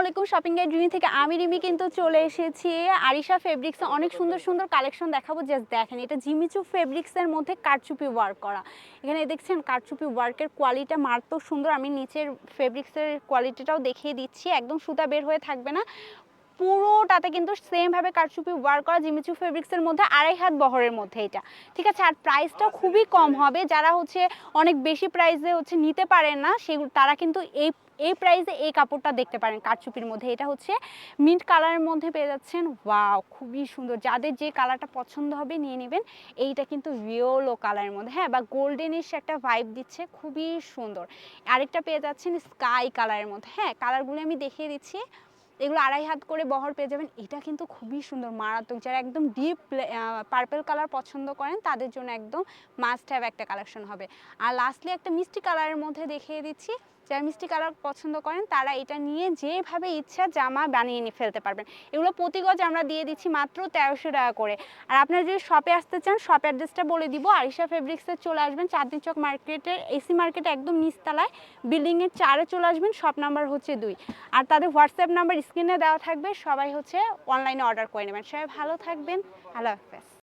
আলাইকুম shopping guide জুনি থেকে আমি রিমি কিন্তু চলে এসেছি। আরিশা ফেব্রিক্সে অনেক সুন্দর সুন্দর কালেকশন দেখাবো। জাস্ট দেখেন, এটা জিমিচু ফেব্রিক্সের মধ্যে কারচুপি ওয়ার্ক করা। এখানে দেখছেন কারচুপি ওয়ার্কের কোয়ালিটিটা মারাত্মক সুন্দর। আমি নিচের ফেব্রিক্সের কোয়ালিটিটাও দেখিয়ে দিচ্ছি। একদম সুতা বের হয়ে থাকবে না। পুরোটাতে কিন্তু সেমভাবে কারচুপি ওয়ার্ক করা জিমিচু ফেব্রিক্সের মধ্যে, আড়াই হাত বহরের মধ্যে এটা। ঠিক আছে? আর প্রাইসটাও খুবই কম হবে। যারা হচ্ছে অনেক বেশি প্রাইসে হচ্ছে নিতে পারেন না সেগুলো তারা কিন্তু এই এই প্রাইসে এই কাপড়টা দেখতে পারেন কারচুপির মধ্যে। এটা হচ্ছে মিন্ট কালারের মধ্যে পেয়ে যাচ্ছেন। ওয়াও খুবই সুন্দর। যাদের যে কালারটা পছন্দ হবে নিয়ে নেবেন। এইটা কিন্তু রিয়েলো কালারের মধ্যে। হ্যাঁ বা গোল্ডেনিশ একটা ভাইব দিচ্ছে। খুবই সুন্দর। আরেকটা পেয়ে যাচ্ছেন স্কাই কালারের মধ্যে। হ্যাঁ কালারগুলো আমি দেখিয়ে দিচ্ছি। এগুলো আড়াই হাত করে বহর পেয়ে যাবেন। এটা কিন্তু খুবই সুন্দর, মারাত্মক। যারা একদম ডিপ পার্পেল কালার পছন্দ করেন, তাদের জন্য একদম মাস্ট হ্যাভ একটা কালেকশন হবে। আর লাস্টলি একটা মিষ্টি কালারের মধ্যে দেখিয়ে দিচ্ছি। যারা মিষ্টি কালার পছন্দ করেন, তারা এটা নিয়ে যেভাবে ইচ্ছা জামা বানিয়ে নিয়ে ফেলতে পারবেন। এগুলো প্রতি গজ আমরা দিয়ে দিচ্ছি মাত্র তেরোশো টাকা করে। আর আপনারা যদি শপে আসতে চান শপ অ্যাড্রেসটা বলে দিব। আরিশা ফেব্রিক্সে চলে আসবেন, চাঁদনি চক মার্কেটের এসি মার্কেটে একদম নিচতলায়। বিল্ডিংয়ের চারে চলে আসবেন শপ নাম্বার হচ্ছে দুই। আর তাদের হোয়াটসঅ্যাপ নাম্বার স্ক্রিনে দেওয়া থাকবে, সবাই হচ্ছে অনলাইনে অর্ডার করে নেবেন। সবাই ভালো থাকবেন। আল্লাহ হাফেজ।